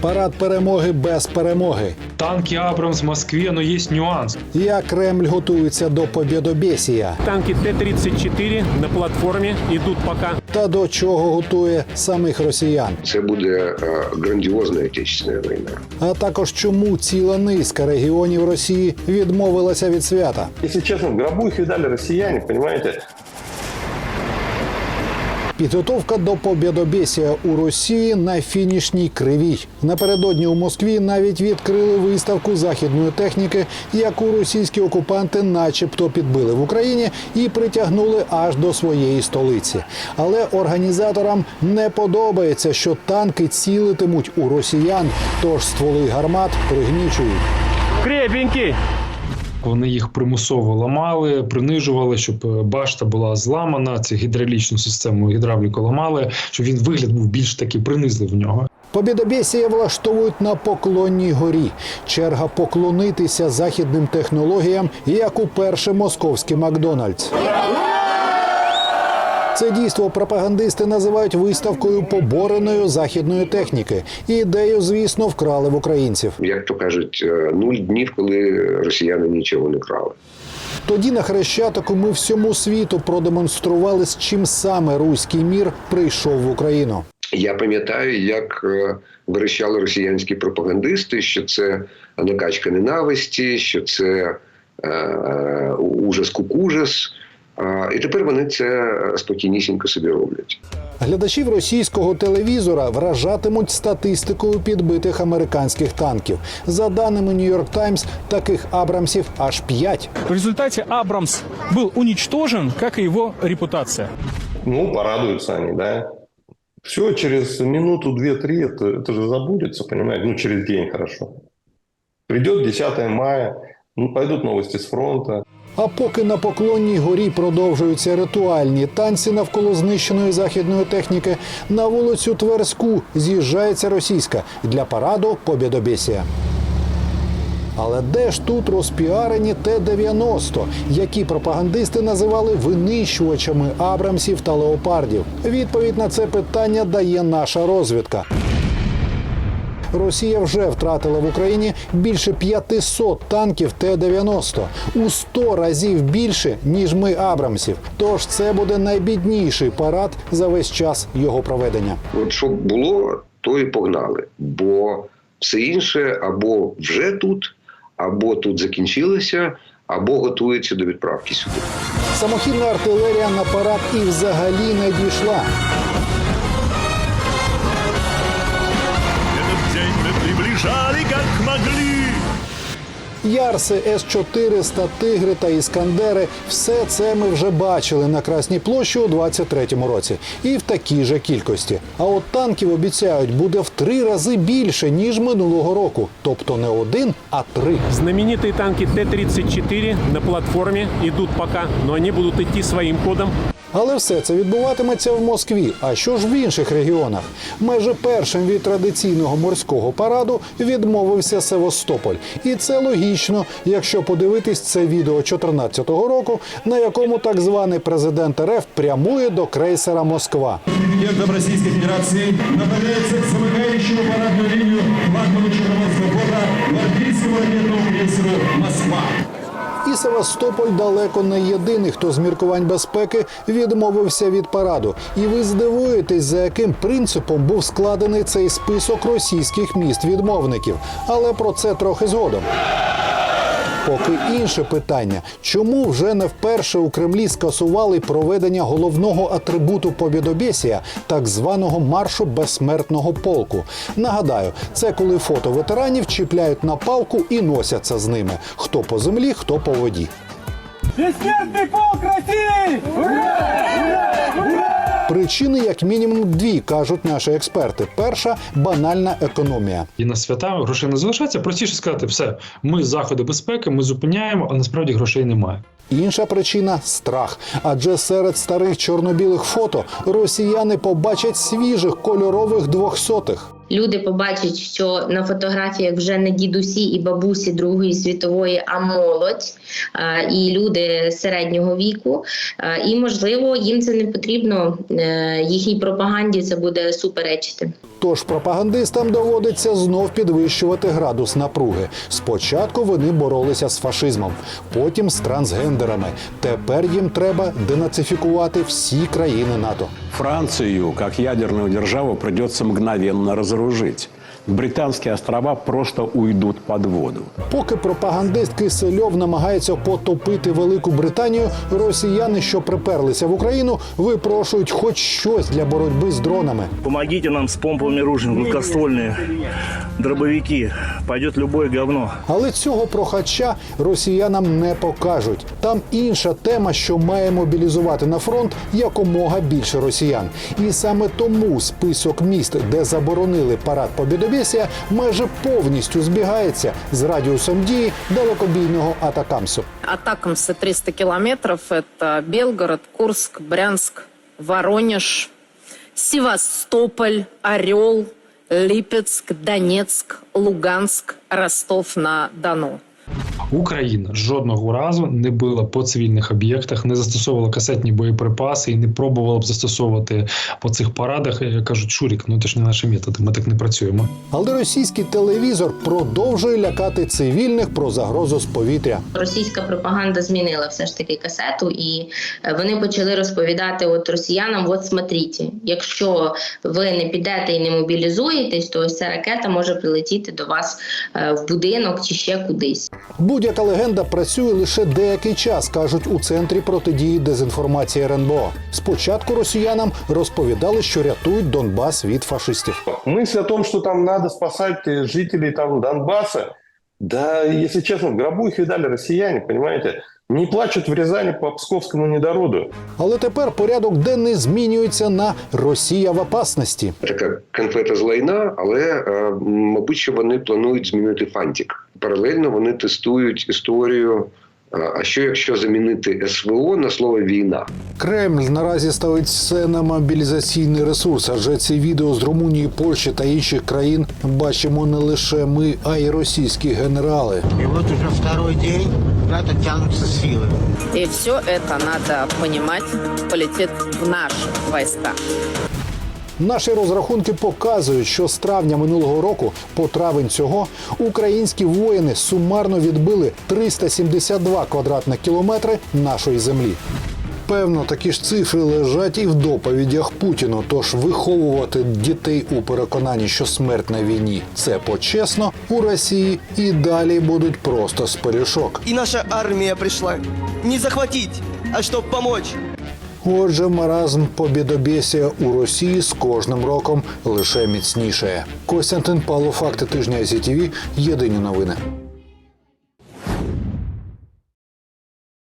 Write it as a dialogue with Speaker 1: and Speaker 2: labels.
Speaker 1: Парад перемоги без перемоги.
Speaker 2: Танки Абрамс в Москве, но есть нюанс.
Speaker 1: Як Кремль готується до побєдобєсія
Speaker 3: Танки Т-34 на платформе идут пока.
Speaker 1: та до чого готує самих росіян.
Speaker 4: Це буде е, грандіозна отечественна війна.
Speaker 1: А також чому ціла низка регіонів Росії відмовилася від свята.
Speaker 5: Если честно, в гробу их видали россияне, понимаете?
Speaker 1: Підготовка до побєдобєсія у Росії на фінішній кривій. Напередодні у Москві навіть відкрили виставку західної техніки, яку російські окупанти, начебто, підбили в Україні і притягнули аж до своєї столиці. Але організаторам не подобається, що танки цілитимуть у росіян, тож стволи гармат пригнічують.
Speaker 3: Крепенький!
Speaker 2: Вони їх примусово ламали, принижували, щоб е, башта була зламана. Цю гідравлічну систему гідравліку ламали, щоб він вигляд був більш такий принизливий в нього.
Speaker 1: Побідобєсія влаштовують на поклонній горі. Черга поклонитися західним технологіям, як уперше московський Макдональдс. Це дійство пропагандисти називають виставкою побореної західної техніки. І Ідею, звісно, вкрали в українців.
Speaker 4: Як то кажуть, е, нуль днів, коли росіяни нічого не крали.
Speaker 1: Тоді на хрещатику ми всьому світу продемонстрували, з чим саме руський мір прийшов в Україну.
Speaker 4: Я пам'ятаю, як е, верещали росіянські пропагандисти, що це накачка ненависті, що це е, е, ужас кукужас. А, І тепер вони це спокійнісінько собі роблять.
Speaker 1: Глядачів російського телевізора вражатимуть статистикою підбитих американських танків. За даними Нью-Йорк Таймс, таких Абрамсів аж п'ять.
Speaker 6: В результате Абрамс был уничтожен, как и его репутация.
Speaker 5: Ну, порадуются они, да. Все, через минуту, две, три, это, это же забудется, понимаете? Ну, через день хорошо. Придет 10 мая, ну, пойдут новости с фронта.
Speaker 1: А поки на поклонній горі продовжуються ритуальні танці навколо знищеної західної техніки, на вулицю Тверську з'їжджається російська для параду Побєдобєсія. Але де ж тут розпіарені Т-90, які пропагандисти називали винищувачами Абрамсів та леопардів? Відповідь на це питання дає наша розвідка. Росія вже втратила в Україні більше 500 танків Т-90 у 100 разів більше ніж ми Абрамсів. Тож це буде найбідніший парад за весь час його проведення.
Speaker 4: От що було, то і погнали. Бо все інше або вже тут, або тут закінчилося, або готується до відправки сюди.
Speaker 1: Самохідна артилерія на парад і взагалі не дійшла.
Speaker 7: Приближали как могли.
Speaker 1: Ярси, С-400, Тигри та Іскандери все це ми вже бачили на Красній площі у 23-му році. І в такій же кількості. А от танків обіцяють буде в три рази більше, ніж минулого року. Тобто не один, а три.
Speaker 3: Знаменитые танки Т-34 на платформе идут пока, но они будут идти своим ходом.
Speaker 1: Але все це відбуватиметься в Москві. А що ж в інших регіонах? Майже першим від традиційного морського параду відмовився Севастополь. І це логічно, якщо подивитись це відео 2014 року, на якому так званий президент РФ прямує до крейсера Москва.
Speaker 8: Президентом Российской Федерации направляется к замыкающему парадную линию флагману Черноморского флота гвардейскому ракетному крейсеру «Москва».
Speaker 1: І Севастополь далеко не єдиний, хто з міркувань безпеки відмовився від параду. І ви здивуєтесь, за яким принципом був складений цей список російських міст відмовників. Але про це трохи згодом. Поки інше питання, чому вже не вперше у Кремлі скасували проведення головного атрибуту Побєдобєсія, так званого маршу безсмертного полку. Нагадаю, це коли фото ветеранів чіпляють на палку і носяться з ними. Хто по землі, хто по воді.
Speaker 8: Бессмертный полк России!
Speaker 1: Причини, як мінімум, дві кажуть наші експерти. Перша банальна економія.
Speaker 2: І на свята грошей не залишається. Простіше сказати, все, ми заходи безпеки, ми зупиняємо, а насправді грошей немає.
Speaker 1: Інша причина страх. Адже серед старих чорно-білих фото росіяни побачать свіжих кольорових двохсотих.
Speaker 9: Люди побачать, що на фотографіях вже не дідусі і бабусі Другої світової, а молодь і люди середнього віку. І можливо їм це не потрібно. е, Їхній пропаганді це буде суперечити.
Speaker 1: Тож пропагандистам доводиться знов підвищувати градус напруги. Спочатку вони боролися з фашизмом, потім з трансгендерами. Тепер їм треба денацифікувати всі країни НАТО.
Speaker 10: Францию, как ядерную державу, придется мгновенно разоружить. Британські острова просто уйдуть под воду.
Speaker 1: Поки пропагандист Кисельов намагається потопити Велику Британію, росіяни, що приперлися в Україну, випрошують хоч щось для боротьби з дронами.
Speaker 7: Помогіть нам з помповыми ружьями, гладкоствольные дробовики. Пойдет любое говно.
Speaker 1: Але цього прохача росіянам не покажуть. Там інша тема, що має мобілізувати на фронт якомога більше росіян. І саме тому список міст, де заборонили парад Побєдобєсія, майже повністю збігається з радіусом дії далекобійного атакамсу.
Speaker 11: Атакамсы 300 километров. Это Белгород, Курск, Брянск, Воронеж, Севастополь, Орел, Липецк, Донецк, Луганск, Ростов-на-Дону.
Speaker 2: Україна жодного разу не била по цивільних об'єктах, не застосовувала касетні боєприпаси і не пробувала б застосовувати по цих парадах. Кажуть, Шурік, ну це ж не наші методи, ми так не працюємо.
Speaker 1: Але російський телевізор продовжує лякати цивільних про загрозу з повітря.
Speaker 9: Російська пропаганда змінила все ж таки касету, і е, вони почали розповідати от росіянам: от смотрите, якщо ви не підете і не мобілізуєтесь, то ось ця ракета може прилетіти до вас е, в будинок чи ще кудись.
Speaker 1: Будь-яка легенда працює лише деякий час, кажуть у центрі протидії дезінформації РНБО. Спочатку росіянам розповідали, що рятують Донбас від фашистів.
Speaker 5: Мысль о том, что там надо спасать жителей там Донбасса, да, если честно, в гробу их видали россияне? Не плачуть в Рязані по псковському недороду.
Speaker 1: Але тепер порядок денний змінюється на Росія в опасності.
Speaker 4: така конфета з лайна, але е, мабуть, що вони планують змінити фантик. Паралельно вони тестують історію. А що якщо замінити СВО на слово війна?
Speaker 1: Кремль наразі ставить все на мобілізаційний ресурс, адже ці відео з Румунії, Польщі та інших країн бачимо не лише ми, а й російські генерали.
Speaker 12: И вот уже второй день куда-то тянутся силы.
Speaker 11: И все это надо понимать, полетит в наши войска.
Speaker 1: Наші розрахунки показують, що з травня минулого року по травень цього українські воїни сумарно відбили 372 квадратних кілометри нашої землі. Певно, такі ж цифри лежать і в доповідях Путіну. Тож виховувати дітей у переконанні, що смерть на війні це почесно у Росії і далі будуть просто з.
Speaker 12: И наша армия пришла не захватить, а чтобы помочь.
Speaker 1: Отже, маразм побідобєсія у Росії з кожним роком лише міцніше. Костянтин Павло, факти тижня СІТВ, єдині новини.